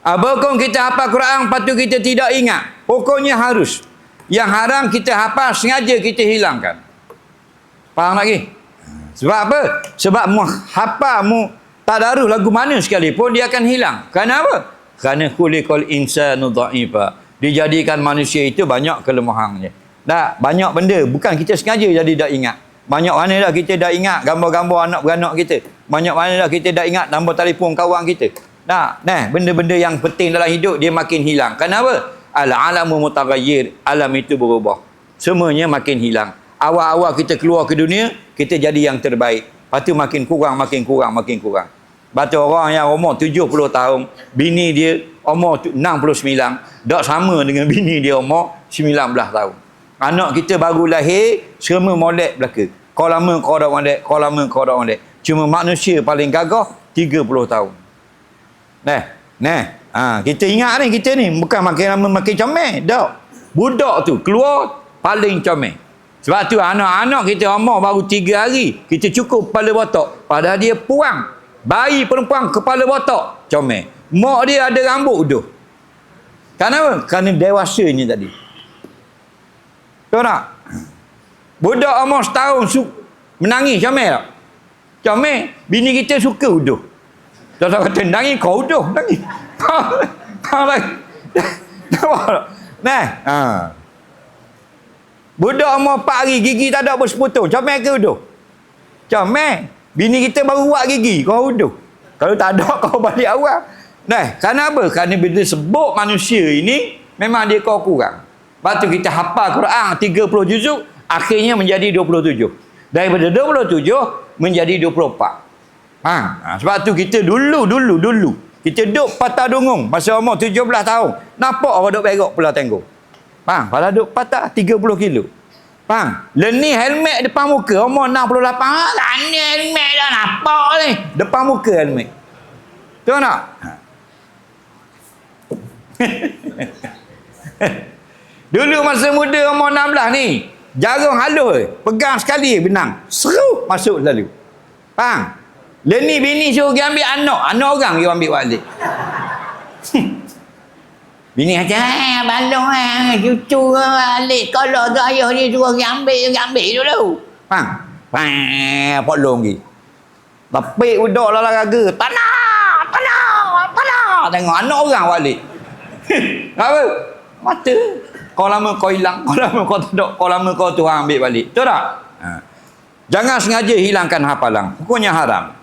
Apakah kita hafal Quran patut kita tidak ingat? Pokoknya harus. Yang haram kita hafal sengaja kita hilangkan. Faham lagi? Sebab apa? Sebab mu hafal mu tadarus lagu mana sekalipun dia akan hilang. Kenapa? Kerana khuliqal insanu dha'ifa. Dijadikan manusia itu banyak kelemahannya. Tak, banyak benda bukan kita sengaja jadi tak ingat. Banyak mana dah kita dah ingat gambar-gambar anak beranak kita. Banyak mana dah kita dah ingat nombor telefon kawan kita. Tak, nah, benda-benda yang penting dalam hidup dia makin hilang. Kenapa? Al-alamu mutaghayyir, alam itu berubah. Semuanya makin hilang. Awal-awal kita keluar ke dunia, kita jadi yang terbaik. Lepas tu makin kurang, makin kurang, makin kurang. Batu orang yang umur 70 tahun, bini dia umur 69, tak sama dengan bini dia umur 19 tahun. Anak kita baru lahir, semua molek belaka. Kau lama kau dah molek, kau lama kau dah molek. Cuma manusia paling gagah 30 tahun. Nah, nah. Ha, kita ingat ni kita ni bukan makin lama makin comel. Tak. Budak tu keluar paling comel. Sebab tu anak-anak kita umur baru 3 hari, kita cukup kepala botak. Padahal dia puang. Bayi perempuan kepala botak comel. Mak dia ada rambut uduh. Kenapa? Kerana dewasanya tadi. Tahu tak? Budak umur setahun su menangis comel tak? Comel. Bini kita suka uduh. Tak kata nangis kau uduh. Nangis. Faham lagi? Nah. Ha. Budak umur 4 hari gigi tak ada berseputu. Comel ke uduh? Comel. Bini kita baru buat gigi. Kau uduh. Kalau tak ada kau balik awal. Nah, kenapa? Kerana bila sebut manusia ini memang dia kau kurang. Lepas tu kita hafal Quran 30 juzuk akhirnya menjadi 27. Daripada 27 menjadi 24. Ha, ha, sebab tu kita dulu dulu dulu kita duduk patah dungung masa umur 17 tahun. Nampak orang duduk berok pula tengok. Faham? Pada duduk patah 30 kilo. Faham? Leni helmet depan muka umur 68. Ah, lani helmet dah nampak ni. Depan muka helmet. Tahu tak? Ha. Dulu masa muda umur 16 ni, jarum halus, pegang sekali benang. Seru masuk lalu. Faham? Leni bini suruh pergi ambil anak, anak orang dia ambil balik. bini kata, eh, balong eh, cucu balik. Kalau tu ayah dia suruh pergi ambil, pergi ambil dulu. Faham? Faham, potong pergi. Tapi budak lah raga. Tanah, tanah, tanah. Tengok anak orang balik. Apa? Mata. Kau lama kau hilang, kau lama kau tak kau lama kau Tuhan ambil balik. Betul tak? Ha. Jangan sengaja hilangkan hafalan. Hukumnya haram.